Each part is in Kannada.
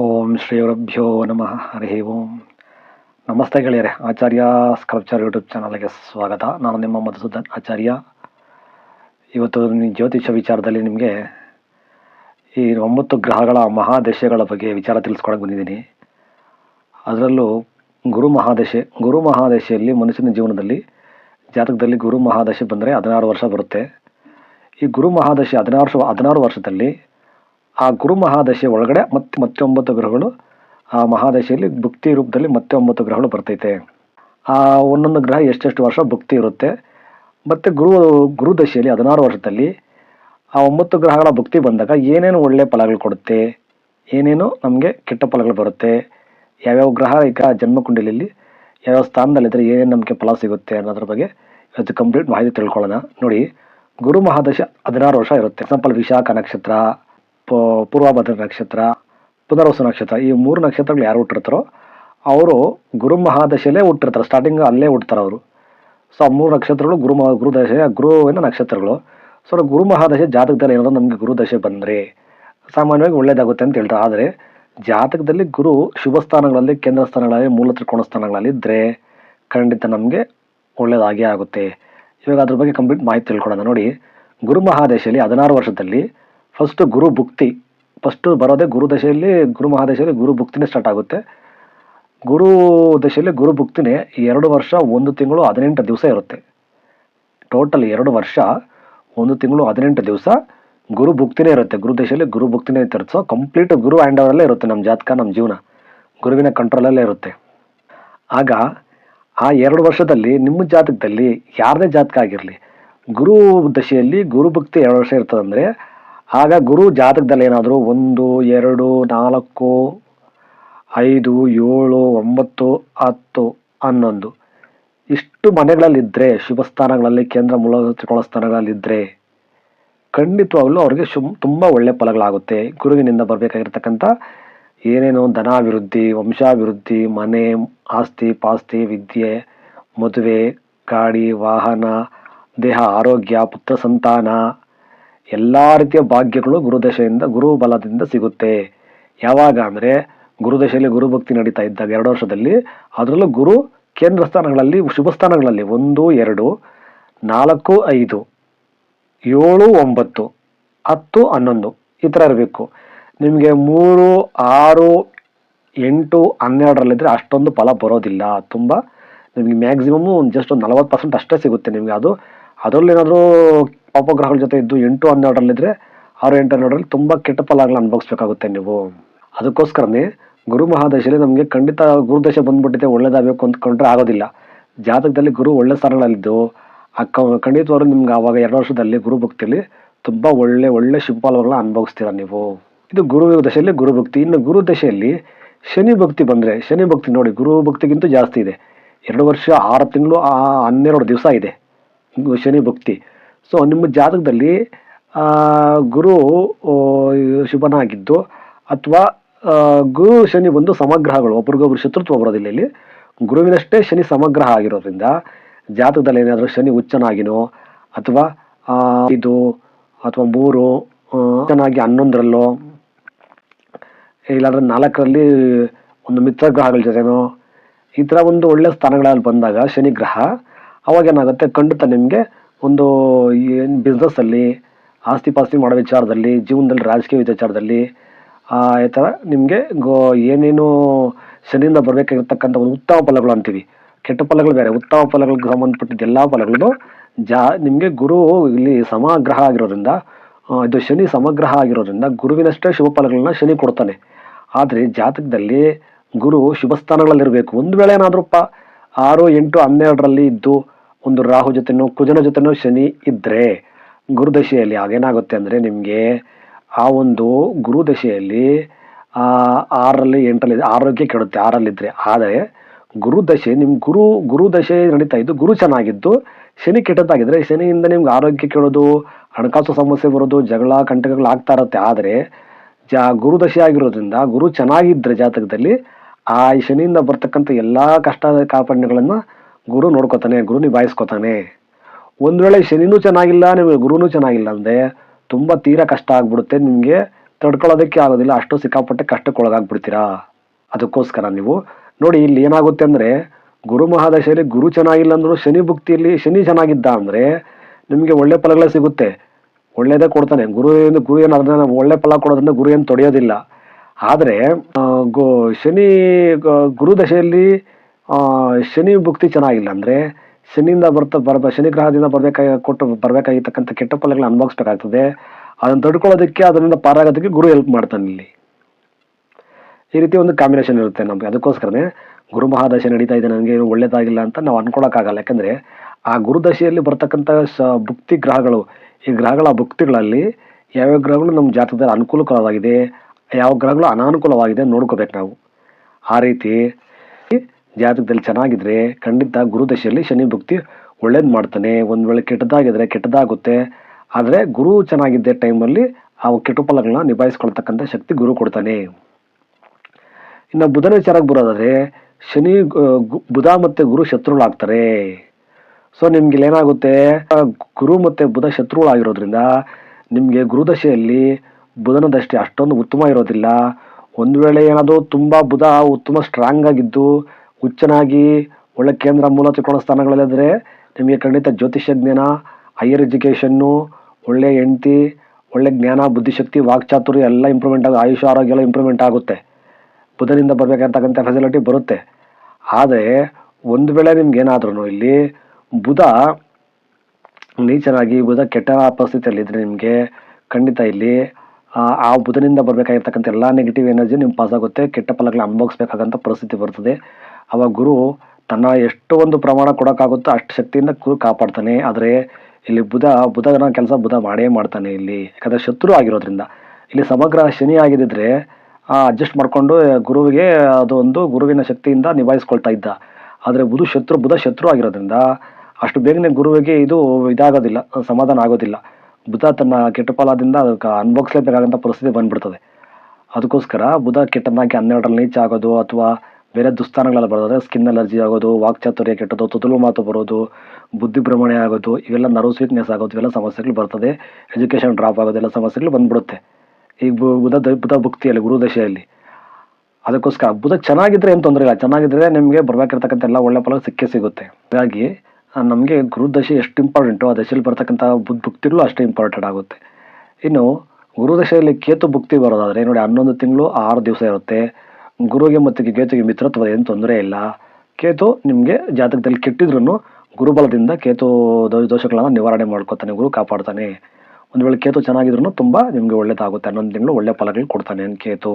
ಓಂ ಶ್ರೀ ಗುರುಭ್ಯೋ ನಮಃ. ಹರಿ ಓಂ. ನಮಸ್ತೆ ಗೆಳೆಯರೆ, ಆಚಾರ್ಯ ಸ್ಕಲ್ಪ್ಚರ್ ಯೂಟ್ಯೂಬ್ ಚಾನಲ್ಗೆ ಸ್ವಾಗತ. ನಾನು ನಿಮ್ಮ ಮಧುಸೂದನ್ ಆಚಾರ್ಯ. ಇವತ್ತು ಜ್ಯೋತಿಷ ವಿಚಾರದಲ್ಲಿ ನಿಮಗೆ ಈ ಒಂಬತ್ತು ಗ್ರಹಗಳ ಮಹಾದಶೆಗಳ ಬಗ್ಗೆ ವಿಚಾರ ತಿಳಿಸ್ಕೊಳಕ್ಕೆ ಬಂದಿದ್ದೀನಿ. ಅದರಲ್ಲೂ ಗುರು ಮಹಾದಶೆ, ಗುರು ಮಹಾದಶೆಯಲ್ಲಿ ಮನುಷ್ಯನ ಜೀವನದಲ್ಲಿ ಜಾತಕದಲ್ಲಿ ಗುರು ಮಹಾದಶೆ ಬಂದರೆ ಹದಿನಾರು ವರ್ಷ ಬರುತ್ತೆ. ಈ ಗುರು ಮಹಾದಶೆ ಹದಿನಾರು ಹದಿನಾರು ವರ್ಷದಲ್ಲಿ ಆ ಗುರು ಮಹಾದಶೆ ಒಳಗಡೆ ಮತ್ತೆ ಮತ್ತೆ ಒಂಬತ್ತು ಗ್ರಹಗಳು, ಆ ಮಹಾದಶೆಯಲ್ಲಿ ಭುಕ್ತಿ ರೂಪದಲ್ಲಿ ಮತ್ತೆ ಒಂಬತ್ತು ಗ್ರಹಗಳು ಬರ್ತೈತೆ. ಆ ಒಂದೊಂದು ಗ್ರಹ ಎಷ್ಟೆಷ್ಟು ವರ್ಷ ಭುಕ್ತಿ ಇರುತ್ತೆ. ಮತ್ತು ಗುರು ಗುರುದಶೆಯಲ್ಲಿ ಹದಿನಾರು ವರ್ಷದಲ್ಲಿ ಆ ಒಂಬತ್ತು ಗ್ರಹಗಳ ಭುಕ್ತಿ ಬಂದಾಗ ಏನೇನು ಒಳ್ಳೆಯ ಫಲಗಳು ಕೊಡುತ್ತೆ, ಏನೇನು ನಮಗೆ ಕೆಟ್ಟ ಫಲಗಳು ಬರುತ್ತೆ, ಯಾವ್ಯಾವ ಗ್ರಹ ಈಗ ಜನ್ಮಕುಂಡಲಿಯಲ್ಲಿ ಯಾವ್ಯಾವ ಸ್ಥಾನದಲ್ಲಿದ್ದರೆ ಏನೇನು ನಮಗೆ ಫಲ ಸಿಗುತ್ತೆ ಅನ್ನೋದ್ರ ಬಗ್ಗೆ ಇವತ್ತು ಕಂಪ್ಲೀಟ್ ಮಾಹಿತಿ ತಿಳ್ಕೊಳ್ಳೋಣ. ನೋಡಿ, ಗುರು ಮಹಾದಶ ಹದಿನಾರು ವರ್ಷ ಇರುತ್ತೆ. ಎಕ್ಸಾಂಪಲ್ ವಿಶಾಖ ನಕ್ಷತ್ರ ಪ- ಪೂರ್ವಭದ್ರ ನಕ್ಷತ್ರ, ಪುನರ್ವಸು ನಕ್ಷತ್ರ, ಈ ಮೂರು ನಕ್ಷತ್ರಗಳು ಯಾರು ಹುಟ್ಟಿರ್ತಾರೋ, ಅವರು ಗುರು ಮಹಾದಶೆಯಲ್ಲೇ ಹುಟ್ಟಿರ್ತಾರೆ. ಸ್ಟಾರ್ಟಿಂಗ್ ಅಲ್ಲೇ ಹುಡ್ತಾರೆ ಅವರು. ಸೊ ಆ ಮೂರು ನಕ್ಷತ್ರಗಳು ಗುರು ಮಹಾ ಗುರುದಶೆ ಗುರುವಿನ ನಕ್ಷತ್ರಗಳು. ಸೊ ಗುರು ಮಹಾದಶೆ ಜಾತಕದಲ್ಲಿ ಏನಾದರೂ ನಮಗೆ ಗುರುದಶೆ ಬಂದರೆ ಸಾಮಾನ್ಯವಾಗಿ ಒಳ್ಳೆಯದಾಗುತ್ತೆ ಅಂತ ಹೇಳ್ತಾರೆ. ಆದರೆ ಜಾತಕದಲ್ಲಿ ಗುರು ಶುಭ ಸ್ಥಾನಗಳಲ್ಲಿ, ಕೇಂದ್ರ ಸ್ಥಾನಗಳಲ್ಲಿ, ಮೂಲ ತ್ರಿಕೋಣ ಸ್ಥಾನಗಳಲ್ಲಿ ಇದ್ದರೆ ಖಂಡಿತ ನಮಗೆ ಒಳ್ಳೇದಾಗೇ ಆಗುತ್ತೆ. ಇವಾಗ ಅದ್ರ ಬಗ್ಗೆ ಕಂಪ್ಲೀಟ್ ಮಾಹಿತಿ ತಿಳ್ಕೊಳ್ಳೋಣ. ನೋಡಿ, ಗುರು ಮಹಾದಶೆಯಲ್ಲಿ ಹದಿನಾರು ವರ್ಷದಲ್ಲಿ ಫಸ್ಟ್ ಗುರು ಭುಕ್ತಿ. ಫಸ್ಟ್ ಬರೋದೇ ಗುರು ದಶೆಯಲ್ಲಿ, ಗುರು ಮಹಾದಶೆಯಲ್ಲಿ ಗುರು ಭುಕ್ತಿನೇ ಸ್ಟಾರ್ಟ್ ಆಗುತ್ತೆ. ಗುರು ದಶೆಯಲ್ಲಿ ಗುರು ಭುಕ್ತಿನೇ ಎರಡು ವರ್ಷ, ಒಂದು ತಿಂಗಳು, ಹದಿನೆಂಟು ದಿವಸ ಇರುತ್ತೆ. ಟೋಟಲ್ ಎರಡು ವರ್ಷ, ಒಂದು ತಿಂಗಳು, ಹದಿನೆಂಟು ದಿವಸ ಗುರು ಭುಕ್ತಿನೇ ಇರುತ್ತೆ. ಗುರು ದಶೆಯಲ್ಲಿ ಗುರು ಭುಕ್ತಿನೇ ತರಿಸೋ ಕಂಪ್ಲೀಟ್ ಗುರು ಆ್ಯಂಡ್ ಓವರಲ್ಲೇ ಇರುತ್ತೆ ನಮ್ಮ ಜಾತಕ, ನಮ್ಮ ಜೀವನ. ಗುರುವಿನ ಕಂಟ್ರೋಲಲ್ಲೇ ಇರುತ್ತೆ. ಆಗ ಆ ಎರಡು ವರ್ಷದಲ್ಲಿ ನಿಮ್ಮ ಜಾತಕದಲ್ಲಿ ಯಾರದೇ ಜಾತಕ ಆಗಿರಲಿ, ಗುರು ದಶೆಯಲ್ಲಿ ಗುರು ಭಕ್ತಿ ಎರಡು ವರ್ಷ ಇರ್ತದಂದರೆ ಆಗ ಗುರು ಜಾತಕದಲ್ಲಿ ಏನಾದರೂ ಒಂದು, ಎರಡು, ನಾಲ್ಕು, ಐದು, ಏಳು, ಒಂಬತ್ತು, ಹತ್ತು, ಹನ್ನೊಂದು. ಇಷ್ಟು ಮನೆಗಳಲ್ಲಿದ್ದರೆ ಶುಭ ಸ್ಥಾನಗಳಲ್ಲಿ, ಕೇಂದ್ರ ಮೂಲ ತ್ರಿಕೋಣ ಸ್ಥಾನಗಳಲ್ಲಿದ್ದರೆ ಖಂಡಿತವಾಗಲೂ ಅವ್ರಿಗೆ ಶುಭ, ತುಂಬ ಒಳ್ಳೆಯ ಫಲಗಳಾಗುತ್ತೆ. ಗುರುವಿನಿಂದ ಬರಬೇಕಾಗಿರ್ತಕ್ಕಂಥ ಏನೇನು ಧನಾಭಿವೃದ್ಧಿ, ವಂಶಾಭಿವೃದ್ಧಿ, ಮನೆ, ಆಸ್ತಿ, ಪಾಸ್ತಿ, ವಿದ್ಯೆ, ಮದುವೆ, ಗಾಡಿ, ವಾಹನ, ದೇಹ, ಆರೋಗ್ಯ, ಪುತ್ರ ಸಂತಾನ ಎಲ್ಲ ರೀತಿಯ ಭಾಗ್ಯಗಳು ಗುರುದಶೆಯಿಂದ ಗುರು ಬಲದಿಂದ ಸಿಗುತ್ತೆ. ಯಾವಾಗ ಅಂದರೆ ಗುರುದಶೆಯಲ್ಲಿ ಗುರುಭಕ್ತಿ ನಡೀತಾ ಇದ್ದಾಗ ಎರಡು ವರ್ಷದಲ್ಲಿ, ಅದರಲ್ಲೂ ಗುರು ಕೇಂದ್ರ ಸ್ಥಾನಗಳಲ್ಲಿ, ಶುಭ ಸ್ಥಾನಗಳಲ್ಲಿ ಒಂದು, ಎರಡು, ನಾಲ್ಕು, ಐದು, ಏಳು, ಒಂಬತ್ತು, ಹತ್ತು, ಹನ್ನೊಂದು ಈ ಥರ ಇರಬೇಕು. ನಿಮಗೆ ಮೂರು, ಆರು, ಎಂಟು ಹನ್ನೆರಡರಲ್ಲಿದ್ದರೆ ಅಷ್ಟೊಂದು ಫಲ ಬರೋದಿಲ್ಲ. ತುಂಬ ನಿಮಗೆ ಮ್ಯಾಕ್ಸಿಮಮ್ ಒಂದು ಜಸ್ಟ್ ಒಂದು ನಲವತ್ತು ಪರ್ಸೆಂಟ್ ಅಷ್ಟೇ ಸಿಗುತ್ತೆ ನಿಮಗೆ. ಅದು ಅದರಲ್ಲಿ ಏನಾದರೂ ಪಾಪಗ್ರಹಗಳ ಜೊತೆ ಇದ್ದು ಎಂಟು ಹನ್ನೆರಡರಲ್ಲಿದ್ದರೆ ಆರು ಎಂಟು ಹನ್ನೆರಡರಲ್ಲಿ ತುಂಬ ಕೆಟ್ಟ ಫಲಗಳನ್ನ ಅನುಭವಿಸ್ಬೇಕಾಗುತ್ತೆ ನೀವು. ಅದಕ್ಕೋಸ್ಕರನೇ ಗುರು ಮಹಾದಶೆಯಲ್ಲಿ ನಮಗೆ ಖಂಡಿತ ಗುರುದಶೆ ಬಂದ್ಬಿಟ್ಟಿದೆ, ಒಳ್ಳೇದಾಗಬೇಕು ಅಂದ್ಕೊಂಡ್ರೆ ಆಗೋದಿಲ್ಲ. ಜಾತಕದಲ್ಲಿ ಗುರು ಒಳ್ಳೆ ಸ್ಥಾನಗಳಲ್ಲಿದ್ದು, ಅಕ್ಕ, ಖಂಡಿತವಾಗ್ಲೂ ನಿಮ್ಗೆ ಆವಾಗ ಎರಡು ವರ್ಷದಲ್ಲಿ ಗುರು ಭಕ್ತಿಯಲ್ಲಿ ತುಂಬ ಒಳ್ಳೆ ಒಳ್ಳೆ ಶುಭ ಫಲಗಳನ್ನ ಅನುಭವಿಸ್ತೀರ ನೀವು? ಇದು ಗುರು ದಶೆಯಲ್ಲಿ ಗುರು ಭಕ್ತಿ. ಇನ್ನು ಗುರು ದಶೆಯಲ್ಲಿ ಶನಿ ಭಕ್ತಿ ಬಂದರೆ, ಶನಿ ಭಕ್ತಿ ನೋಡಿ, ಗುರು ಭಕ್ತಿಗಿಂತ ಜಾಸ್ತಿ ಇದೆ. ಎರಡು ವರ್ಷ, ಆರು ತಿಂಗಳು, ಆ ಹನ್ನೆರಡು ದಿವಸ ಇದೆ. ಶನಿ ಭಕ್ತಿ. ಸೊ ನಿಮ್ಮ ಜಾತಕದಲ್ಲಿ ಗುರು ಶುಭನಾಗಿದ್ದು ಅಥವಾ ಗುರು, ಶನಿ ಬಂದು ಸಮಗ್ರಹಗಳು ಒಬ್ರಿಗೊಬ್ರು ಶತ್ರುತ್ವ ಬರೋದಿಲ್ಲ ಇಲ್ಲಿ ಗುರುವಿನಷ್ಟೇ ಶನಿ ಸಮಗ್ರಹ ಆಗಿರೋದ್ರಿಂದ ಜಾತಕದಲ್ಲಿ ಏನಾದರೂ ಶನಿ ಉಚ್ಚನಾಗಿನೋ ಅಥವಾ ಇದು ಅಥವಾ ಮೂರು ಚೆನ್ನಾಗಿ ಹನ್ನೊಂದರಲ್ಲೋ, ಇಲ್ಲಾಂದ್ರೆ ನಾಲ್ಕರಲ್ಲಿ ಒಂದು ಮಿತ್ರ ಗ್ರಹಗಳ ಜೊತೆನೋ, ಈ ಥರ ಒಂದು ಒಳ್ಳೆ ಸ್ಥಾನಗಳಲ್ಲಿ ಬಂದಾಗ ಶನಿ ಗ್ರಹ, ಅವಾಗ ಏನಾಗುತ್ತೆ? ಖಂಡಿತ ನಿಮಗೆ ಒಂದು ಏನು ಬಿಸ್ನೆಸ್ಸಲ್ಲಿ ಆಸ್ತಿ ಪಾಸ್ತಿ ಮಾಡೋ ವಿಚಾರದಲ್ಲಿ, ಜೀವನದಲ್ಲಿ ರಾಜಕೀಯ ವಿಚಾರದಲ್ಲಿ ಈ ಥರ ನಿಮಗೆ ಗೋ, ಏನೇನು ಶನಿಯಿಂದ ಬರಬೇಕಾಗಿರ್ತಕ್ಕಂಥ ಒಂದು ಉತ್ತಮ ಫಲಗಳು ಅಂತೀವಿ. ಕೆಟ್ಟ ಫಲಗಳು ಬೇರೆ, ಉತ್ತಮ ಫಲಗಳಿಗೆ ಸಂಬಂಧಪಟ್ಟಿದ್ದ ಎಲ್ಲ ಫಲಗಳು ಜಾ, ನಿಮಗೆ ಗುರು ಇಲ್ಲಿ ಸಮಗ್ರಹ ಆಗಿರೋದ್ರಿಂದ ಇದು ಶನಿ ಸಮಗ್ರಹ ಆಗಿರೋದ್ರಿಂದ ಗುರುವಿನಷ್ಟೇ ಶುಭ ಫಲಗಳನ್ನ ಶನಿ ಕೊಡ್ತಾನೆ. ಆದರೆ ಜಾತಕದಲ್ಲಿ ಗುರು ಶುಭ ಸ್ಥಾನಗಳಲ್ಲಿರಬೇಕು ಒಂದು ವೇಳೆ ಏನಾದರೂ ಪ ಆರು, ಎಂಟು, ಹನ್ನೆರಡರಲ್ಲಿ ಇದ್ದು ಒಂದು ರಾಹು ಜೊತೆನೋ, ಕುಜನ ಜೊತೆನೋ ಶನಿ ಇದ್ದರೆ ಗುರುದಶೆಯಲ್ಲಿ ಆಗೇನಾಗುತ್ತೆ ಅಂದರೆ ನಿಮಗೆ ಆ ಒಂದು ಗುರುದಶೆಯಲ್ಲಿ ಆರರಲ್ಲಿ ಎಂಟರಲ್ಲಿ, ಆರೋಗ್ಯ ಕೆಡುತ್ತೆ ಆರಲ್ಲಿದ್ದರೆ ಆದರೆ ಗುರುದಶೆ ನಿಮ್ಮ ಗುರು ಗುರುದಶೆ ನಡೀತಾ ಇದ್ದು ಗುರು ಚೆನ್ನಾಗಿದ್ದು, ಶನಿ ಕೆಟ್ಟದ್ದಾಗಿದ್ದರೆ ಶನಿಯಿಂದ ನಿಮ್ಗೆ ಆರೋಗ್ಯ ಕೇಳೋದು ಹಣಕಾಸು ಸಮಸ್ಯೆ ಬರೋದು, ಜಗಳ, ಕಂಟಕಗಳು ಆಗ್ತಾ ಇರುತ್ತೆ. ಆದರೆ ಜಾ ಗುರುದಶೆ ಆಗಿರೋದ್ರಿಂದ ಗುರು ಚೆನ್ನಾಗಿದ್ದರೆ ಜಾತಕದಲ್ಲಿ ಆ ಶನಿಯಿಂದ ಬರ್ತಕ್ಕಂಥ ಎಲ್ಲ ಕಷ್ಟ ಕಾಪಣ್ಯಗಳನ್ನು ಗುರು ನೋಡ್ಕೋತಾನೆ, ಗುರು ನಿಭಾಯಿಸ್ಕೋತಾನೆ. ಒಂದು ವೇಳೆ ಶನಿನೂ ಚೆನ್ನಾಗಿಲ್ಲ, ನಿಮಗೆ ಗುರುನೂ ಚೆನ್ನಾಗಿಲ್ಲ ಅಂದರೆ ತುಂಬ ತೀರಾ ಕಷ್ಟ ಆಗ್ಬಿಡುತ್ತೆ. ನಿಮಗೆ ತಡ್ಕೊಳ್ಳೋದಕ್ಕೆ ಆಗೋದಿಲ್ಲ, ಅಷ್ಟು ಸಿಕ್ಕಾಪಟ್ಟೆ ಕಷ್ಟಕ್ಕೆ ಒಳಗಾಗ್ಬಿಡ್ತೀರಾ? ಅದಕ್ಕೋಸ್ಕರ ನೀವು ನೋಡಿ ಇಲ್ಲಿ ಏನಾಗುತ್ತೆ ಅಂದರೆ ಗುರು ಮಹಾದಶೆಯಲ್ಲಿ ಗುರು ಚೆನ್ನಾಗಿಲ್ಲ ಅಂದರೂ ಶನಿ ಭುಕ್ತಿಯಲ್ಲಿ ಶನಿ ಚೆನ್ನಾಗಿದ್ದ ಅಂದರೆ ನಿಮಗೆ ಒಳ್ಳೆ ಫಲಗಳೇ ಸಿಗುತ್ತೆ. ಒಳ್ಳೆಯದೇ ಕೊಡ್ತಾನೆ. ಗುರು ಏನು ಗುರು ಏನು ಅದನ್ನ ಒಳ್ಳೆ ಫಲ ಕೊಡೋದ್ರಿಂದ ಗುರು ಏನು ತೊಡೆಯೋದಿಲ್ಲ. ಆದರೆ ಗೋ, ಶನಿ ಗುರು ದಶೆಯಲ್ಲಿ ಶನಿ ಭುಕ್ತಿ ಚೆನ್ನಾಗಿಲ್ಲ ಅಂದರೆ ಶನಿಯಿಂದ ಬರ್ತಾ, ಬರ್ಬ, ಶನಿ ಗ್ರಹದಿಂದ ಬರಬೇಕಾಗಿ ಕೊಟ್ಟು ಬರಬೇಕಾಗಿರ್ತಕ್ಕಂಥ ಕೆಟ್ಟ ಫಲಗಳನ್ನ ಅನುಭವಿಸ್ಬೇಕಾಗ್ತದೆ. ಅದನ್ನು ತಡ್ಕೊಳ್ಳೋದಕ್ಕೆ, ಅದರಿಂದ ಪಾರಾಗೋದಕ್ಕೆ ಗುರು ಹೆಲ್ಪ್ ಮಾಡ್ತಾನೆ ಇಲ್ಲಿ. ಈ ರೀತಿ ಒಂದು ಕಾಂಬಿನೇಷನ್ ಇರುತ್ತೆ ನಮಗೆ. ಅದಕ್ಕೋಸ್ಕರನೇ ಗುರು ಮಹಾದಶೆ ನಡೀತಾ ಇದೆ, ನನಗೆ ಏನು ಒಳ್ಳೇದಾಗಿಲ್ಲ ಅಂತ ನಾವು ಅನ್ಕೊಳಕ್ಕಾಗಲ್ಲ. ಯಾಕಂದ್ರೆ ಆ ಗುರುದಶೆಯಲ್ಲಿ ಬರ್ತಕ್ಕಂಥ ಸ, ಭುಕ್ತಿ ಗ್ರಹಗಳು, ಈ ಗ್ರಹಗಳ ಭುಕ್ತಿಗಳಲ್ಲಿ ಯಾವ್ಯಾವ ಗ್ರಹಗಳು ನಮ್ಮ ಜಾತಕದಲ್ಲಿ ಅನುಕೂಲಕರವಾಗಿದೆ, ಯಾವ ಗ್ರಹಗಳು ಅನಾನುಕೂಲವಾಗಿದೆ ನೋಡ್ಕೋಬೇಕು ನಾವು. ಆ ರೀತಿ ಜಾತಕದಲ್ಲಿ ಚೆನ್ನಾಗಿದ್ರೆ ಖಂಡಿತ ಗುರುದಶೆಯಲ್ಲಿ ಶನಿ ಭಕ್ತಿ ಒಳ್ಳೇದು ಮಾಡ್ತಾನೆ. ಒಂದು ವೇಳೆ ಕೆಟ್ಟದಾಗಿದ್ರೆ ಕೆಟ್ಟದಾಗುತ್ತೆ. ಆದರೆ ಗುರು ಚೆನ್ನಾಗಿದ್ದ ಟೈಮಲ್ಲಿ ಆ ಕೆಟ್ಟ ಫಲಗಳನ್ನ ನಿಭಾಯಿಸ್ಕೊಳ್ತಕ್ಕಂಥ ಶಕ್ತಿ ಗುರು ಕೊಡ್ತಾನೆ. ಇನ್ನು ಬುಧನ ವಿಚಾರಕ್ಕೆ ಬರೋದಾದರೆ ಶನಿ ಬುಧ ಮತ್ತೆ ಗುರು ಶತ್ರುಗಳಾಗ್ತಾರೆ. ಸೊ ನಿಮ್ಗೆ ಏನಾಗುತ್ತೆ? ಗುರು ಮತ್ತು ಬುಧ ಶತ್ರುಗಳಾಗಿರೋದ್ರಿಂದ ನಿಮಗೆ ಗುರುದಶೆಯಲ್ಲಿ ಬುಧನ ದಷ್ಟಿ ಅಷ್ಟೊಂದು ಉತ್ತಮ ಇರೋದಿಲ್ಲ. ಒಂದು ವೇಳೆ ಏನಾದರೂ ತುಂಬ ಬುಧ ಉತ್ತಮ ಸ್ಟ್ರಾಂಗ್ ಆಗಿದ್ದು ಹುಚ್ಚನಾಗಿ ಒಳ್ಳೆ ಕೇಂದ್ರ ಮೂಲ ತ್ರಿಕೋಣ ಸ್ಥಾನಗಳಲ್ಲಿದ್ರೆ ನಿಮಗೆ ಖಂಡಿತ ಜ್ಯೋತಿಷ್ಯ ಜ್ಞಾನ ಹೈಯರ್ ಎಜುಕೇಷನ್ನು ಒಳ್ಳೆ ಹೆಂಡತಿ, ಒಳ್ಳೆ ಜ್ಞಾನ, ಬುದ್ಧಿಶಕ್ತಿ, ವಾಕ್ಚಾತುರ್ಯ ಎಲ್ಲ ಇಂಪ್ರೂವ್ಮೆಂಟ್ ಆಗ, ಆಯುಷ ಆರೋಗ್ಯ ಎಲ್ಲ ಇಂಪ್ರೂವ್ಮೆಂಟ್ ಆಗುತ್ತೆ. ಬುಧನಿಂದ ಬರಬೇಕಾಗ್ತಕ್ಕಂಥ ಫೆಸಿಲಿಟಿ ಬರುತ್ತೆ. ಆದರೆ ಒಂದು ವೇಳೆ ನಿಮ್ಗೆ ಏನಾದ್ರೂ ಇಲ್ಲಿ ಬುಧ ನೀಚನಾಗಿ, ಬುಧ ಕೆಟ್ಟ ಪರಿಸ್ಥಿತಿಯಲ್ಲಿ ಇದ್ರೆ ನಿಮಗೆ ಖಂಡಿತ ಇಲ್ಲಿ, ಆ ಆ ಬುಧನಿಂದ ಬರಬೇಕಾಗಿರ್ತಕ್ಕಂಥ ಎಲ್ಲ ನೆಗೆಟಿವ್ ಎನರ್ಜಿ ನಿಮ್ಗೆ ಪಾಸ್ ಆಗುತ್ತೆ. ಕೆಟ್ಟ ಫಲಗಳನ್ನ ಅನುಭವಿಸ್ಬೇಕಾಗಂಥ ಪರಿಸ್ಥಿತಿ ಬರ್ತದೆ. ಅವಾಗ ಗುರು ತನ್ನ ಎಷ್ಟು ಒಂದು ಪ್ರಮಾಣ ಕೊಡೋಕ್ಕಾಗುತ್ತೋ ಅಷ್ಟು ಶಕ್ತಿಯಿಂದ ಗುರು ಕಾಪಾಡ್ತಾನೆ. ಆದರೆ ಇಲ್ಲಿ ಬುಧ, ಬುಧನ ಕೆಲಸ ಬುಧ ಮಾಡೇ ಮಾಡ್ತಾನೆ ಇಲ್ಲಿ. ಯಾಕಂದರೆ ಶತ್ರು ಆಗಿರೋದ್ರಿಂದ. ಇಲ್ಲಿ ಸಮಗ್ರ ಶನಿ ಆಗಿದ್ದಿದ್ರೆ ಅಡ್ಜಸ್ಟ್ ಮಾಡಿಕೊಂಡು ಗುರುವಿಗೆ ಅದು ಒಂದು ಗುರುವಿನ ಶಕ್ತಿಯಿಂದ ನಿಭಾಯಿಸ್ಕೊಳ್ತಾ ಇದ್ದ. ಆದರೆ ಬುಧ ಶತ್ರು ಬುಧ ಶತ್ರು ಆಗಿರೋದ್ರಿಂದ ಅಷ್ಟು ಬೇಗನೆ ಗುರುವಿಗೆ ಇದು ಇದಾಗೋದಿಲ್ಲ, ಸಮಾಧಾನ ಆಗೋದಿಲ್ಲ. ಬುಧ ತನ್ನ ಕೆಟ್ಟ ಫಲದಿಂದ ಅದಕ್ಕೆ ಅನುಭವಿಸ್ಲೇಬೇಕಾಗಂತ ಪರಿಸ್ಥಿತಿ ಬಂದ್ಬಿಡ್ತದೆ. ಅದಕ್ಕೋಸ್ಕರ ಬುಧ ಕೆಟ್ಟನಾಗಿ ಹನ್ನೆರಡರಲ್ಲಿ ನೀಚ ಆಗೋದು ಅಥವಾ ಬೇರೆ ದುಸ್ಥಾನಗಳೆಲ್ಲ ಬರೋದಾದ್ರೆ ಸ್ಕಿನ್ ಅಲರ್ಜಿ ಆಗೋದು ವಾಕ್ ಚಾತುರ್ಯ ಕೆಟ್ಟೋದು ತುತುಲು ಮಾತು ಬರೋದು, ಬುದ್ಧಿ ಭ್ರಮಣೆ ಆಗೋದು, ಇವೆಲ್ಲ ನರ್ವ್ ವೀಕ್ನೆಸ್ ಆಗೋದು, ಇವೆಲ್ಲ ಸಮಸ್ಯೆಗಳು ಬರ್ತದೆ. ಎಜುಕೇಷನ್ ಡ್ರಾಪ್ ಆಗೋದು ಎಲ್ಲ ಸಮಸ್ಯೆಗಳು ಬಂದ್ಬಿಡುತ್ತೆ. ಈ ಬು- ಬುಧ ಬುಧ ಭುಕ್ತಿಯಲ್ಲಿ ಗುರುದಶೆಯಲ್ಲಿ ಅದಕ್ಕೋಸ್ಕರ ಬುಧ ಚೆನ್ನಾಗಿದ್ರೆ ಏನು ತೊಂದರೆ ಇಲ್ಲ. ಚೆನ್ನಾಗಿದ್ರೆ ನಿಮಗೆ ಬರಬೇಕಿರ್ತಕ್ಕಂಥ ಎಲ್ಲ ಒಳ್ಳೆ ಫಲ ಸಿಕ್ಕೇ ಸಿಗುತ್ತೆ. ಹಾಗಾಗಿ ನಮಗೆ ಗುರುದಶೆ ಎಷ್ಟು ಇಂಪಾರ್ಟೆಂಟೋ ಆ ದಶೆಯಲ್ಲಿ ಬರ್ತಕ್ಕಂಥ ಬುದ್ಧ ಭುಕ್ತಿಗಳು ಅಷ್ಟೇ ಇಂಪಾರ್ಟೆಂಟ್ ಆಗುತ್ತೆ. ಇನ್ನು ಗುರುದಶೆಯಲ್ಲಿ ಕೇತು ಭುಕ್ತಿ ಬರೋದಾದರೆ, ನೋಡಿ ಹನ್ನೊಂದು ತಿಂಗಳು ಆರು ದಿವಸ ಇರುತ್ತೆ. ಗುರುಗೆ ಮತ್ತು ಕೇತುಗೆ ಮಿತ್ರತ್ವ ಏನು ತೊಂದರೆ ಇಲ್ಲ. ಕೇತು ನಿಮಗೆ ಜಾತಕದಲ್ಲಿ ಕೆಟ್ಟಿದ್ರು ಗುರುಬಲದಿಂದ ಕೇತು ದೋಷಗಳನ್ನ ನಿವಾರಣೆ ಮಾಡ್ಕೊತಾನೆ, ಗುರು ಕಾಪಾಡ್ತಾನೆ. ಒಂದು ವೇಳೆ ಕೇತು ಚೆನ್ನಾಗಿದ್ರು ತುಂಬಾ ನಿಮಗೆ ಒಳ್ಳೇದಾಗುತ್ತೆ, ಹನ್ನೊಂದು ತಿಂಗಳು ಒಳ್ಳೆ ಫಲಗಳು ಕೊಡ್ತಾನೆ ಕೇತು.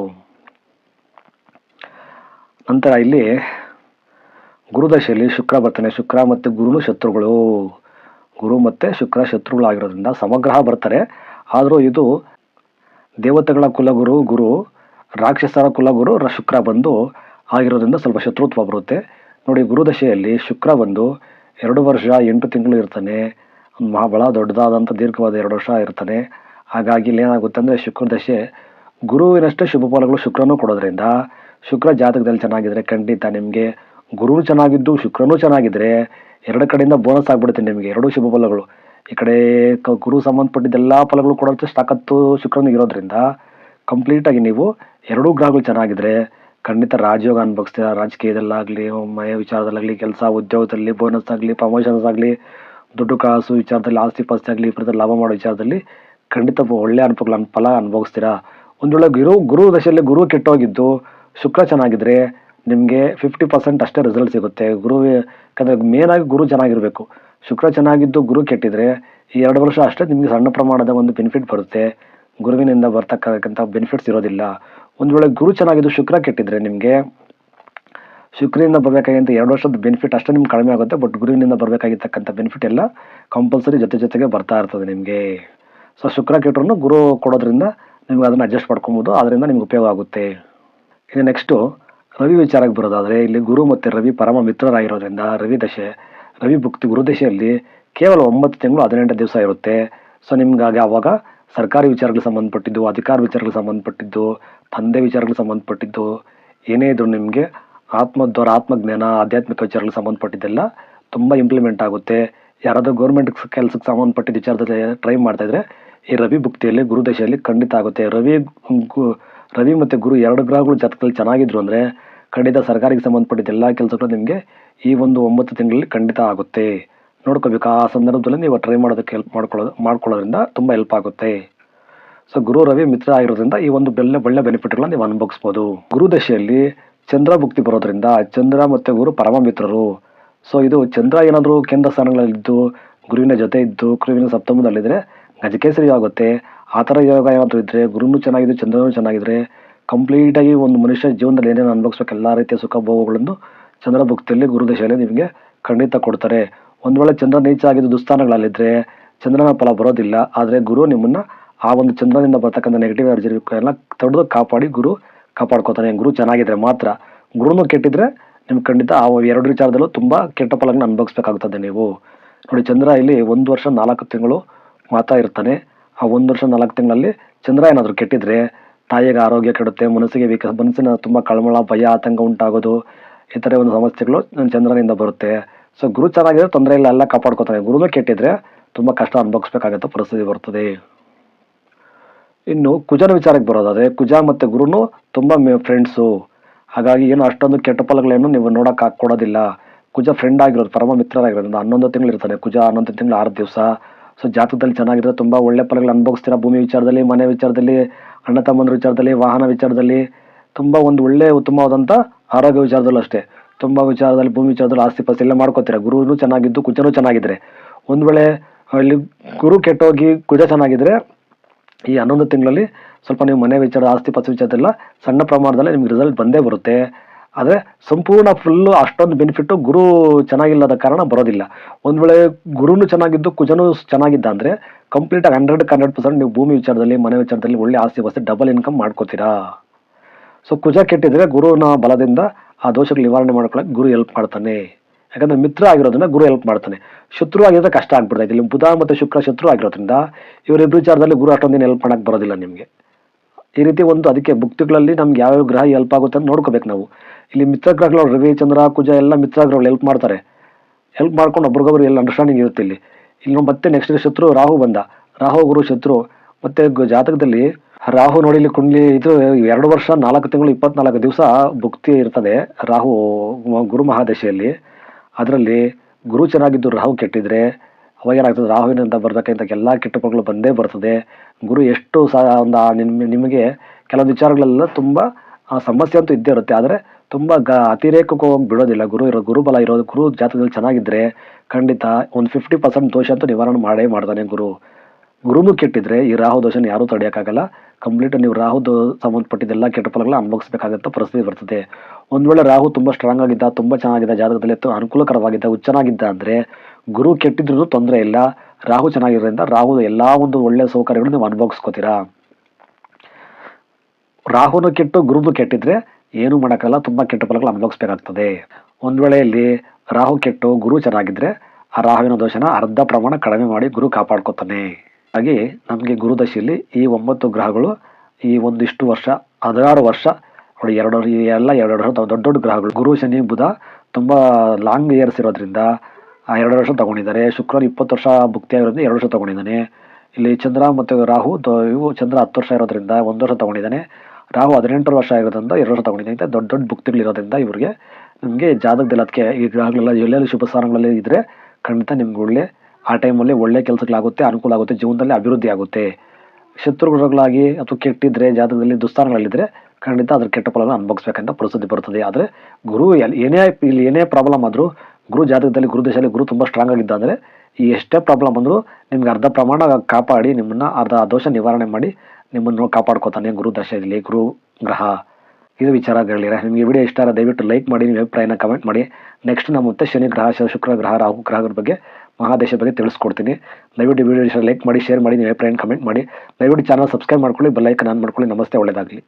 ನಂತರ ಇಲ್ಲಿ ಗುರುದಶೆಯಲ್ಲಿ ಶುಕ್ರ ಬರ್ತಾನೆ, ಶುಕ್ರ ಮತ್ತು ಗುರುನು ಶತ್ರುಗಳು. ಗುರು ಮತ್ತೆ ಶುಕ್ರ ಶತ್ರುಗಳಾಗಿರೋದ್ರಿಂದ ಸಮಗ್ರಹ ಬರ್ತಾರೆ. ಆದರೂ ಇದು ದೇವತೆಗಳ ಕುಲಗುರು, ಗುರು ರಾಕ್ಷಸರ ಕುಲಗುರು ರ- ಶುಕ್ರ ಬಂದು ಆಗಿರೋದ್ರಿಂದ ಸ್ವಲ್ಪ ಶತ್ರುತ್ವ ಬರುತ್ತೆ. ನೋಡಿ ಗುರುದಶೆಯಲ್ಲಿ ಶುಕ್ರ ಬಂದು ಎರಡು ವರ್ಷ ಎಂಟು ತಿಂಗಳು ಇರ್ತಾನೆ. ಮಹಾ ಬಹಳ ದೊಡ್ಡದಾದಂಥ ದೀರ್ಘವಾದ ಎರಡು ವರ್ಷ ಇರ್ತಾನೆ. ಹಾಗಾಗಿ ಇಲ್ಲಿ ಏನಾಗುತ್ತೆ ಅಂದರೆ ಶುಕ್ರ ದಶೆ ಗುರುವಿನಷ್ಟೇ ಶುಭ ಫಲಗಳು ಶುಕ್ರನೂ ಕೊಡೋದ್ರಿಂದ ಶುಕ್ರ ಜಾತಕದಲ್ಲಿ ಚೆನ್ನಾಗಿದ್ದರೆ ಖಂಡಿತ ನಿಮಗೆ ಗುರು ಚೆನ್ನಾಗಿದ್ದು ಶುಕ್ರನೂ ಚೆನ್ನಾಗಿದ್ದರೆ ಎರಡು ಕಡೆಯಿಂದ ಬೋನಸ್ ಆಗಿಬಿಡುತ್ತೆ ನಿಮಗೆ, ಎರಡೂ ಶುಭ ಫಲಗಳು. ಈ ಕಡೆ ಗುರು ಸಂಬಂಧಪಟ್ಟಿದ್ದೆಲ್ಲ ಫಲಗಳು ಕೊಡೋಷ್ಟು ತಾಕತ್ತು ಶುಕ್ರನಿಗೆ ಇರೋದ್ರಿಂದ ಕಂಪ್ಲೀಟ್ ಆಗಿ ನೀವು ಎರಡೂ ಗ್ರಹಗಳು ಚೆನ್ನಾಗಿದ್ರೆ ಖಂಡಿತ ರಾಜಯೋಗ ಅನುಭವಿಸ್ತೀರಾ? ರಾಜಕೀಯದಲ್ಲಾಗಲಿ, ಮನೆ ವಿಚಾರದಲ್ಲಾಗಲಿ, ಕೆಲಸ, ಉದ್ಯೋಗದಲ್ಲಿ ಬೋನಸ್ ಆಗಲಿ ಪ್ರಮೋಷನ್ಸ್ ಆಗಲಿ ದುಡ್ಡು ಕಾಸು ವಿಚಾರದಲ್ಲಿ, ಆಸ್ತಿ ಪಾಸ್ತಿ ಆಗಲಿ ಈ ಲಾಭ ಮಾಡೋ ವಿಚಾರದಲ್ಲಿ ಖಂಡಿತ ಒಳ್ಳೆಯ ಅನುಭವಗಳ ಫಲ ಅನುಭವಿಸ್ತೀರಾ? ಒಂದು ಗುರು ಗುರು ದಶೆಯಲ್ಲಿ ಗುರು ಕೆಟ್ಟೋಗಿದ್ದು, ಶುಕ್ರ ಚೆನ್ನಾಗಿದ್ರೆ ನಿಮಗೆ ಫಿಫ್ಟಿ ಪರ್ಸೆಂಟ್ ಅಷ್ಟೇ ರಿಸಲ್ಟ್ ಸಿಗುತ್ತೆ. ಗುರು, ಯಾಕಂದರೆ ಮೇನಾಗಿ ಗುರು ಚೆನ್ನಾಗಿರಬೇಕು. ಶುಕ್ರ ಚೆನ್ನಾಗಿದ್ದು ಗುರು ಕೆಟ್ಟಿದ್ರೆ ಈ ಎರಡು ವರ್ಷ ಅಷ್ಟೇ ನಿಮಗೆ ಸಣ್ಣ ಪ್ರಮಾಣದ ಒಂದು ಬೆನಿಫಿಟ್ ಬರುತ್ತೆ. ಗುರುವಿನಿಂದ ಬರ್ತಕ್ಕಂಥ ಬೆನಿಫಿಟ್ಸ್ ಇರೋದಿಲ್ಲ. ಒಂದು ವೇಳೆ ಗುರು ಚೆನ್ನಾಗಿದ್ದು ಶುಕ್ರ ಕೆಟ್ಟಿದ್ರೆ ನಿಮಗೆ ಶುಕ್ರನಿಂದ ಬರಬೇಕಾಗಿಂತ ಎರಡು ವರ್ಷದ ಬೆನಿಫಿಟ್ ಅಷ್ಟೇ ನಿಮ್ಗೆ ಕಡಿಮೆ ಆಗುತ್ತೆ ಬಟ್ ಗುರುವಿನಿಂದ ಬರಬೇಕಾಗಿರ್ತಕ್ಕಂಥ ಬೆನಿಫಿಟ್ ಎಲ್ಲ ಕಂಪಲ್ಸರಿ ಜೊತೆ ಜೊತೆಗೆ ಬರ್ತಾ ಇರ್ತದೆ ನಿಮಗೆ. ಸೊ ಶುಕ್ರ ಕೆಟ್ಟರು ಗುರು ಕೊಡೋದ್ರಿಂದ ನಿಮ್ಗೆ ಅದನ್ನು ಅಡ್ಜಸ್ಟ್ ಮಾಡ್ಕೊಬೋದು ಅದರಿಂದ ನಿಮ್ಗೆ ಉಪಯೋಗ ಆಗುತ್ತೆ. ಇನ್ನು ನೆಕ್ಸ್ಟು ರವಿ ವಿಚಾರಕ್ಕೆ ಬರೋದಾದರೆ, ಇಲ್ಲಿ ಗುರು ಮತ್ತು ರವಿ ಪರಮ ಮಿತ್ರರಾಗಿರೋದ್ರಿಂದ ರವಿ ದಶೆ, ರವಿ ಭುಕ್ತಿ ಗುರುದಶೆಯಲ್ಲಿ ಕೇವಲ ಒಂಬತ್ತು ತಿಂಗಳು ಹದಿನೆಂಟು ದಿವಸ ಇರುತ್ತೆ. ಸೊ ನಿಮ್ಗಾಗಿ ಆವಾಗ ಸರ್ಕಾರಿ ವಿಚಾರಗಳಿಗೆ ಸಂಬಂಧಪಟ್ಟಿದ್ದು, ಅಧಿಕಾರ ವಿಚಾರಗಳಿಗೆ ಸಂಬಂಧಪಟ್ಟಿದ್ದು ತಂದೆ ವಿಚಾರಗಳಿಗೆ ಸಂಬಂಧಪಟ್ಟಿದ್ದು, ಏನೇ ಇದ್ರು ನಿಮಗೆ ಆತ್ಮದ್ವಾರ, ಆತ್ಮಜ್ಞಾನ, ಆಧ್ಯಾತ್ಮಿಕ ವಿಚಾರಗಳಿಗೆ ಸಂಬಂಧಪಟ್ಟಿದ್ದೆಲ್ಲ ತುಂಬ ಇಂಪ್ಲಿಮೆಂಟ್ ಆಗುತ್ತೆ. ಯಾರಾದರೂ ಗೌರ್ಮೆಂಟ್ ಕೆಲಸಕ್ಕೆ ಸಂಬಂಧಪಟ್ಟಿದ್ದ ವಿಚಾರದಲ್ಲಿ ಟ್ರೈ ಮಾಡ್ತಾ ಇದ್ರೆ, ಈ ರವಿ ಭುಕ್ತಿಯಲ್ಲಿ ಗುರುದಶೆಯಲ್ಲಿ ಖಂಡಿತ ಆಗುತ್ತೆ. ರವಿ ಗು- ರವಿ ಮತ್ತು ಗುರು ಎರಡು ಗ್ರಹಗಳು ಜಾತಕದಲ್ಲಿ ಚೆನ್ನಾಗಿದ್ರು ಅಂದರೆ ಖಂಡಿತ ಸರ್ಕಾರಕ್ಕೆ ಸಂಬಂಧಪಟ್ಟಿದ್ದ ಎಲ್ಲ ಕೆಲಸಗಳು ನಿಮಗೆ ಈ ಒಂದು ಒಂಬತ್ತು ತಿಂಗಳಲ್ಲಿ ಖಂಡಿತ ಆಗುತ್ತೆ. ನೋಡ್ಕೋಬೇಕು. ಆ ಸಂದರ್ಭದಲ್ಲಿ ನೀವು ಟ್ರೈ ಮಾಡೋದಕ್ಕೆ ಹೆಲ್ಪ್ ಮಾಡ್ಕೊಳ್ಳೋದು, ಮಾಡ್ಕೊಳ್ಳೋದ್ರಿಂದ ತುಂಬ ಹೆಲ್ಪ್ ಆಗುತ್ತೆ. ಸೊ ಗುರು ರವಿ ಮಿತ್ರ ಆಗಿರೋದ್ರಿಂದ ಈ ಒಂದು ಬೆಲ್ಲ ಒಳ್ಳೆ ಬೆನಿಫಿಟ್ಗಳನ್ನ ನೀವು ಅನುಭವಿಸ್ಬೋದು. ಗುರು ದಶೆಯಲ್ಲಿ ಚಂದ್ರ ಭುಕ್ತಿ ಬರೋದ್ರಿಂದ ಚಂದ್ರ ಮತ್ತು ಗುರು ಪರಮ ಮಿತ್ರರು ಸೊ ಇದು ಚಂದ್ರ ಏನಾದರೂ ಕೇಂದ್ರ ಸ್ಥಾನಗಳಲ್ಲಿದ್ದು, ಗುರುವಿನ ಜೊತೆ ಇದ್ದು, ಗುರುವಿನ ಸಪ್ತಮದಲ್ಲಿದ್ದರೆ ಗಜಕೇಸರಿ ಆಗುತ್ತೆ. ಆ ಥರ ಯೋಗ ಏನಾದರೂ ಇದ್ದರೆ ಗುರುನು ಚೆನ್ನಾಗಿದೆ ಚಂದ್ರನೂ ಚೆನ್ನಾಗಿದ್ದರೆ ಕಂಪ್ಲೀಟಾಗಿ ಒಂದು ಮನುಷ್ಯ ಜೀವನದಲ್ಲಿ ಏನೇನು ಅನುಭವಿಸ್ಬೇಕು, ಎಲ್ಲ ರೀತಿಯ ಸುಖ ಭೋಗಗಳನ್ನು ಚಂದ್ರ ಭುಕ್ತಿಯಲ್ಲಿ, ಗುರು ದಶೆಯಲ್ಲಿ ನಿಮಗೆ ಖಂಡಿತ ಕೊಡ್ತಾರೆ. ಒಂದು ವೇಳೆ ಚಂದ್ರ ನೀಚ ಆಗಿದ್ದು ದುಸ್ಥಾನಗಳಲ್ಲಿದ್ದರೆ ಚಂದ್ರನ ಫಲ ಬರೋದಿಲ್ಲ. ಆದರೆ ಗುರು ನಿಮ್ಮನ್ನು ಆ ಒಂದು ಚಂದ್ರನಿಂದ ಬರ್ತಕ್ಕಂಥ ನೆಗೆಟಿವ್ ಎನರ್ಜಿ ಎಲ್ಲ ತಡೆದು ಕಾಪಾಡಿ ಗುರು ಕಾಪಾಡ್ಕೋತಾನೆ ಗುರು ಚೆನ್ನಾಗಿದ್ರೆ ಮಾತ್ರ. ಗುರುನು ಕೆಟ್ಟಿದ್ರೆ ನಿಮ್ಗೆ ಖಂಡಿತ ಆ ಎರಡು ವಿಚಾರದಲ್ಲೂ ತುಂಬ ಕೆಟ್ಟ ಫಲಗಳನ್ನ ಅನುಭವಿಸ್ಬೇಕಾಗುತ್ತದೆ ನೀವು. ನೋಡಿ, ಚಂದ್ರ ಇಲ್ಲಿ ಒಂದು ವರ್ಷ ನಾಲ್ಕು ತಿಂಗಳು ಮಾತಾ ಇರ್ತಾನೆ. ಆ ಒಂದು ವರ್ಷ ನಾಲ್ಕು ತಿಂಗಳಲ್ಲಿ ಚಂದ್ರ ಏನಾದರೂ ಕೆಟ್ಟಿದ್ರೆ ತಾಯಿಗೆ ಆರೋಗ್ಯ ಕೆಡುತ್ತೆ, ಮನಸ್ಸಿಗೆ ವಿಕ, ಮನಸ್ಸಿನ ತುಂಬ ಕಳಮಳ ಭಯ, ಆತಂಕ ಉಂಟಾಗೋದು, ಈ ಥರ ಒಂದು ಸಮಸ್ಯೆಗಳು ಚಂದ್ರನಿಂದ ಬರುತ್ತೆ. ಸೊ ಗುರು ಚೆನ್ನಾಗಿದ್ರೆ ತೊಂದರೆ ಇಲ್ಲ, ಎಲ್ಲ ಕಾಪಾಡ್ಕೋತಾರೆ. ಗುರುನೂ ಕೆಟ್ಟಿದ್ರೆ ತುಂಬ ಕಷ್ಟ ಅನುಭವಿಸ್ಬೇಕಾಗತ್ತೆ, ಪರಿಸ್ಥಿತಿ ಬರ್ತದೆ. ಇನ್ನು ಕುಜನ ವಿಚಾರಕ್ಕೆ ಬರೋದಾದರೆ, ಕುಜ ಮತ್ತು ಗುರುನು ತುಂಬ ಫ್ರೆಂಡ್ಸು ಹಾಗಾಗಿ ಏನು ಅಷ್ಟೊಂದು ಕೆಟ್ಟ ಫಲಗಳೇನು ನೀವು ನೋಡೋಕೆ ಕೊಡೋದಿಲ್ಲ ಕುಜ ಫ್ರೆಂಡ್ ಆಗಿರೋದು, ಪರಮ ಮಿತ್ರರಾಗಿರೋದ್ರಿಂದ ಹನ್ನೊಂದು ತಿಂಗಳು ಇರ್ತಾನೆ ಕುಜ ಹನ್ನೊಂದು ತಿಂಗಳು ಆರು ದಿವಸ. ಸೊ ಜಾತಕದಲ್ಲಿ ಚೆನ್ನಾಗಿದ್ರೆ ತುಂಬ ಒಳ್ಳೆ ಫಲಗಳು ಅನುಭವಿಸ್ತೀರಾ? ಭೂಮಿ ವಿಚಾರದಲ್ಲಿ, ಮನೆ ವಿಚಾರದಲ್ಲಿ, ಅಣ್ಣ ತಮ್ಮಂದ್ರ ವಿಚಾರದಲ್ಲಿ, ವಾಹನ ವಿಚಾರದಲ್ಲಿ. ತುಂಬ ಒಂದು ಒಳ್ಳೆ ಉತ್ತಮವಾದಂಥ ಆರೋಗ್ಯ ವಿಚಾರದಲ್ಲೂ ಅಷ್ಟೇ. ತುಂಬ ವಿಚಾರದಲ್ಲಿ, ಭೂಮಿ ವಿಚಾರದಲ್ಲಿ ಆಸ್ತಿ ಪಾಸ್ತಿ ಎಲ್ಲ ಮಾಡ್ಕೋತಾರೆ. ಗುರುನು ಚೆನ್ನಾಗಿದ್ದು, ಕುಜನೂ ಚೆನ್ನಾಗಿದ್ರೆ. ಒಂದು ವೇಳೆ ಅಲ್ಲಿ ಗುರು ಕೆಟ್ಟೋಗಿ ಕುಜ ಚೆನ್ನಾಗಿದ್ರೆ, ಈ ಹನ್ನೊಂದು ತಿಂಗಳಲ್ಲಿ ಸ್ವಲ್ಪ ನೀವು ಮನೆ ವಿಚಾರ, ಆಸ್ತಿ ಪಾಸ್ತಿ ವಿಚಾರದೆಲ್ಲ ಸಣ್ಣ ಪ್ರಮಾಣದಲ್ಲಿ ನಿಮ್ಗೆ ರಿಸಲ್ಟ್ ಬಂದೇ ಬರುತ್ತೆ. ಆದರೆ ಸಂಪೂರ್ಣ ಫುಲ್ಲು ಅಷ್ಟೊಂದು ಬೆನಿಫಿಟ್ಟು ಗುರು ಚೆನ್ನಾಗಿಲ್ಲದ ಕಾರಣ ಬರೋದಿಲ್ಲ. ಒಂದು ವೇಳೆ ಗುರುನು ಚೆನ್ನಾಗಿದ್ದು, ಕುಜನೂ ಚೆನ್ನಾಗಿದ್ದ ಅಂದರೆ ಕಂಪ್ಲೀಟಾಗಿ ಹಂಡ್ರೆಡ್ ಹಂಡ್ರೆಡ್ ಪರ್ಸೆಂಟ್ ನೀವು ಭೂಮಿ ವಿಚಾರದಲ್ಲಿ, ಮನೆ ವಿಚಾರದಲ್ಲಿ ಒಳ್ಳೆ ಆಸ್ತಿ ಪಾಸ್ತಿ ಡಬಲ್ ಇನ್ಕಮ್ ಮಾಡ್ಕೋತೀರಾ. ಸೊ ಕುಜ ಕೆಟ್ಟಿದ್ರೆ ಗುರುವಿನ ಬಲದಿಂದ ಆ ದೋಷಗಳು ನಿವಾರಣೆ ಮಾಡ್ಕೊಳ್ಳೋಕೆ ಗುರು ಹೆಲ್ಪ್ ಮಾಡ್ತಾನೆ. ಯಾಕಂದರೆ ಮಿತ್ರ ಆಗಿರೋದನ್ನ ಗುರು ಹೆಲ್ಪ್ ಮಾಡ್ತಾನೆ. ಶತ್ರು ಆಗಿರೋದ್ರೆ ಕಷ್ಟ ಆಗ್ಬಿಡ್ತೈತೆ. ಇಲ್ಲಿ ಬುಧ ಮತ್ತು ಶುಕ್ರ ಶತ್ರು ಆಗಿರೋದ್ರಿಂದ ಇವರಿಬ್ಬರು ವಿಚಾರದಲ್ಲಿ ಗುರು ಅಷ್ಟೊಂದೇನು ಹೆಲ್ಪ್ ಮಾಡೋಕ್ಕೆ ಬರೋದಿಲ್ಲ ನಿಮಗೆ. ಈ ರೀತಿ ಒಂದು ಅದಕ್ಕೆ ಭುಕ್ತಿಗಳಲ್ಲಿ ನಮ್ಗೆ ಯಾವ್ಯಾವ ಗ್ರಹ ಹೆಲ್ಪ್ ಆಗುತ್ತೆ ಅಂತ ನೋಡ್ಕೋಬೇಕು ನಾವು. ಇಲ್ಲಿ ಮಿತ್ರ ಗ್ರಹಗಳು ರವಿ, ಚಂದ್ರ, ಕುಜ ಎಲ್ಲ ಮಿತ್ರ ಗ್ರಹಗಳು ಹೆಲ್ಪ್ ಮಾಡ್ತಾರೆ. ಹೆಲ್ಪ್ ಮಾಡ್ಕೊಂಡು ಒಬ್ರಿಗೊಬ್ರು ಎಲ್ಲ ಅಂಡರ್ಸ್ಟ್ಯಾಂಡಿಂಗ್ ಇರುತ್ತೆ ಇಲ್ಲಿ. ಇಲ್ಲಿ ಮತ್ತೆ ನೆಕ್ಸ್ಟ್ ಶತ್ರು ರಾಹು ಬಂದ. ರಾಹು, ಗುರು, ಶತ್ರು. ಮತ್ತೆ ಜಾತಕದಲ್ಲಿ ರಾಹು ನೋಡಿಲಿ ಇಲ್ಲಿ ಕುಂಡ್ಲಿ ಇದು ಎರಡು ವರ್ಷ, ನಾಲ್ಕು ತಿಂಗಳು, ಇಪ್ಪತ್ನಾಲ್ಕು ದಿವಸ ಭುಕ್ತಿ ಇರ್ತದೆ ರಾಹು ಗುರು ಮಹಾದಶೆಯಲ್ಲಿ. ಅದರಲ್ಲಿ ಗುರು ಚೆನ್ನಾಗಿದ್ದು ರಾಹು ಕೆಟ್ಟಿದ್ರೆ ಅವಾಗ ಏನಾಗ್ತದೆ, ರಾಹುವಿನಿಂದ ಬರ್ತಕ್ಕಂಥ ಎಲ್ಲ ಕೆಟ್ಟ ಪಗಳು ಬಂದೇ ಬರ್ತದೆ. ಗುರು ಎಷ್ಟು ಸಹ ಒಂದು ನಿಮ್ಮ ನಿಮ್- ನಿಮಗೆ ಕೆಲವು ವಿಚಾರಗಳೆಲ್ಲ ತುಂಬ ಸಮಸ್ಯೆ ಅಂತೂ ಇದ್ದೇ ಇರುತ್ತೆ. ಆದರೆ ತುಂಬ ಗ, ಅತಿರೇಕಕ್ಕೆ ಬಿಡೋದಿಲ್ಲ. ಗುರು ಇರೋ ಗುರುಬಲ ಇರೋದು, ಗುರು ಜಾತಕದಲ್ಲಿ ಚೆನ್ನಾಗಿದ್ರೆ ಖಂಡಿತ ಒಂದು ಫಿಫ್ಟಿ ಪರ್ಸೆಂಟ್ ದೋಷ ಅಂತೂ ನಿವಾರಣೆ ಮಾಡೇ ಮಾಡ್ತಾನೆ ಗುರು. ಗುರುನು ಕೆಟ್ಟಿದ್ರೆ ಈ ರಾಹು ದೋಷನ ಯಾರೂ ತಡೆಯೋಕ್ಕಾಗಲ್ಲ ಕಂಪ್ಲೀಟ್ ನೀವು ರಾಹು ಸಂಬಂಧಪಟ್ಟಿದ್ದೆಲ್ಲ ಕೆಟ್ಟ ಫಲಗಳನ್ನ ಅನುಭವಿಸಬೇಕಾಗತ್ತ, ಪರಿಸ್ಥಿತಿ ಬರ್ತದೆ. ಒಂದು ವೇಳೆ ರಾಹು ತುಂಬ ಸ್ಟ್ರಾಂಗ್ ಆಗಿದ್ದ, ತುಂಬ ಚೆನ್ನಾಗಿದ್ದ ಜಾತಕದಲ್ಲಿ ಅನುಕೂಲಕರವಾಗಿದ್ದ, ಹುಚ್ಚನಾಗಿದ್ದ ಅಂದರೆ ಗುರು ಕೆಟ್ಟಿದ್ರೂ ತೊಂದರೆ ಇಲ್ಲ. ರಾಹು ಚೆನ್ನಾಗಿರೋದ್ರಿಂದ ರಾಹು ಎಲ್ಲ ಒಂದು ಒಳ್ಳೆಯ ಸೌಕರ್ಯಗಳು ನೀವು ಅನುಭವಿಸ್ಕೋತೀರಾ. ರಾಹುನು ಕೆಟ್ಟು ಗುರುನು ಕೆಟ್ಟಿದ್ರೆ ಏನು ಮಾಡೋಕ್ಕಲ್ಲ ತುಂಬ ಕೆಟ್ಟ ಫಲಗಳು ಅನುಭವಿಸ್ಬೇಕಾಗ್ತದೆ. ಒಂದು ವೇಳೆ ಇಲ್ಲಿ ರಾಹು ಕೆಟ್ಟು ಗುರು ಚೆನ್ನಾಗಿದ್ದರೆ ಆ ರಾಹುವಿನ ದೋಷನ ಅರ್ಧ ಪ್ರಮಾಣ ಕಡಿಮೆ ಮಾಡಿ ಗುರು ಕಾಪಾಡ್ಕೊತಾನೆ. ಹಾಗೆ ನಮಗೆ ಗುರುದಶೆಯಲ್ಲಿ ಈ ಒಂಬತ್ತು ಗ್ರಹಗಳು ಈ ಒಂದಿಷ್ಟು ವರ್ಷ, ಹದಿನಾರು ವರ್ಷ, ನೋಡಿ ಎರಡು ಎಲ್ಲ ಎರಡು ವರ್ಷ ದೊಡ್ಡ ದೊಡ್ಡ ಗ್ರಹಗಳು. ಗುರು, ಶನಿ, ಬುಧ ತುಂಬ ಲಾಂಗ್ ಇಯರ್ಸ್ ಇರೋದ್ರಿಂದ ಎರಡು ವರ್ಷ ತಗೊಂಡಿದ್ದಾರೆ. ಶುಕ್ರವಾರ ಇಪ್ಪತ್ತು ವರ್ಷ ಭುಕ್ತಿ ಆಗಿರೋದ್ರಿಂದ ಎರಡು ವರ್ಷ ತಗೊಂಡಿದ್ದಾನೆ. ಇಲ್ಲಿ ಚಂದ್ರ ಮತ್ತು ರಾಹು ಇವು ಚಂದ್ರ ಹತ್ತು ವರ್ಷ ಇರೋದ್ರಿಂದ ಒಂದು ವರ್ಷ ತಗೊಂಡಿದ್ದಾನೆ. ರಾಹು ಹದಿನೆಂಟು ವರ್ಷ ಆಗಿರೋದ್ರಿಂದ ಎರಡು ವರ್ಷ ತಗೊಂಡಿದ್ದಾನೆ. ದೊಡ್ಡ ದೊಡ್ಡ ಭುಕ್ತಿಗಳಿರೋದ್ರಿಂದ ಇವರಿಗೆ ನಿಮಗೆ ಜಾತಕದಲ್ಲಿ ಅದಕ್ಕೆ ಈ ಗ್ರಹಗಳೆಲ್ಲ ಎಲ್ಲೆಲ್ಲಿ ಶುಭ ಸ್ಥಾನಗಳಲ್ಲಿ ಇದ್ದರೆ ಖಂಡಿತ ನಿಮ್ಗೆ ಒಳ್ಳೆ ಆ ಟೈಮಲ್ಲಿ ಒಳ್ಳೆ ಕೆಲಸಗಳಾಗುತ್ತೆ ಅನುಕೂಲ ಆಗುತ್ತೆ ಜೀವನದಲ್ಲಿ ಅಭಿವೃದ್ಧಿ ಆಗುತ್ತೆ. ಶತ್ರುಗಳಾಗಿ ಅಥವಾ ಕೆಟ್ಟಿದ್ರೆ, ಜಾತಕದಲ್ಲಿ ದುಸ್ಥಾನಗಳಲ್ಲಿದ್ದರೆ ಖಂಡಿತ ಅದ್ರ ಕೆಟ್ಟ ಫಲನ ಅನುಭವಿಸ್ಬೇಕಂತ ಪರಿಸ್ಥಿತಿ ಬರ್ತದೆ ಆದರೆ ಗುರು ಎಲ್ಲಿ ಏನೇ ಇಲ್ಲಿ ಏನೇ ಪ್ರಾಬ್ಲಮ್ ಆದರೂ ಗುರು ಜಾತಕದಲ್ಲಿ, ಗುರು ದೇಶದಲ್ಲಿ ಗುರು ತುಂಬ ಸ್ಟ್ರಾಂಗ್ ಆಗಿದ್ದ ಅಂದರೆ ಈ ಎಷ್ಟೇ ಪ್ರಾಬ್ಲಮ್ ಬಂದರೂ ನಿಮ್ಗೆ ಅರ್ಧ ಪ್ರಮಾಣ ಕಾಪಾಡಿ, ನಿಮ್ಮನ್ನು ಅರ್ಧ ದೋಷ ನಿವಾರಣೆ ಮಾಡಿ ನಿಮ್ಮನ್ನು ಕಾಪಾಡ್ಕೋತಾನೆ ಗುರು ದಶೆಯಲ್ಲಿ, ಗುರು ಗ್ರಹ. ಇದು ವಿಚಾರಗಳಲ್ಲಿ ನಿಮಗೆ ವಿಡಿಯೋ ಇಷ್ಟ ಆದರೆ ದಯವಿಟ್ಟು ಲೈಕ್ ಮಾಡಿ, ನಿಮ್ಮ ಅಭಿಪ್ರಾಯನ ಕಮೆಂಟ್ ಮಾಡಿ. ನೆಕ್ಸ್ಟ್ ನಮ್ಮ ಮತ್ತೆ ಶನಿ ಗ್ರಹ, ಶುಕ್ರ ಗ್ರಹ, ರಾಹು ಗ್ರಹಗಳ ಬಗ್ಗೆ ಮಹಾದೇಶ ಬಗ್ಗೆ ತಿಳಿಸ್ಕೊಡ್ತೀನಿ. ದಯವಿಟ್ಟು ವೀಡಿಯೋ ಲೈಕ್ ಮಾಡಿ ಶೇರ್ ಮಾಡಿ, ನಿಮ್ಮ ಅಭಿಪ್ರಾಯ ಕಮೆಂಟ್ ಮಾಡಿ. ದಯವಿಟ್ಟು ಚಾನಲ್ ಸಬ್ಸ್ಕ್ರೈಬ್ ಮಾಡ್ಕೊಳ್ಳಿ ಬೆಲ್ಲೈಕನ್ ಆನ್ ಮಾಡ್ಕೊಳ್ಳಿ. ನಮಸ್ತೆ ಒಳ್ಳೆಯದಾಗಲಿ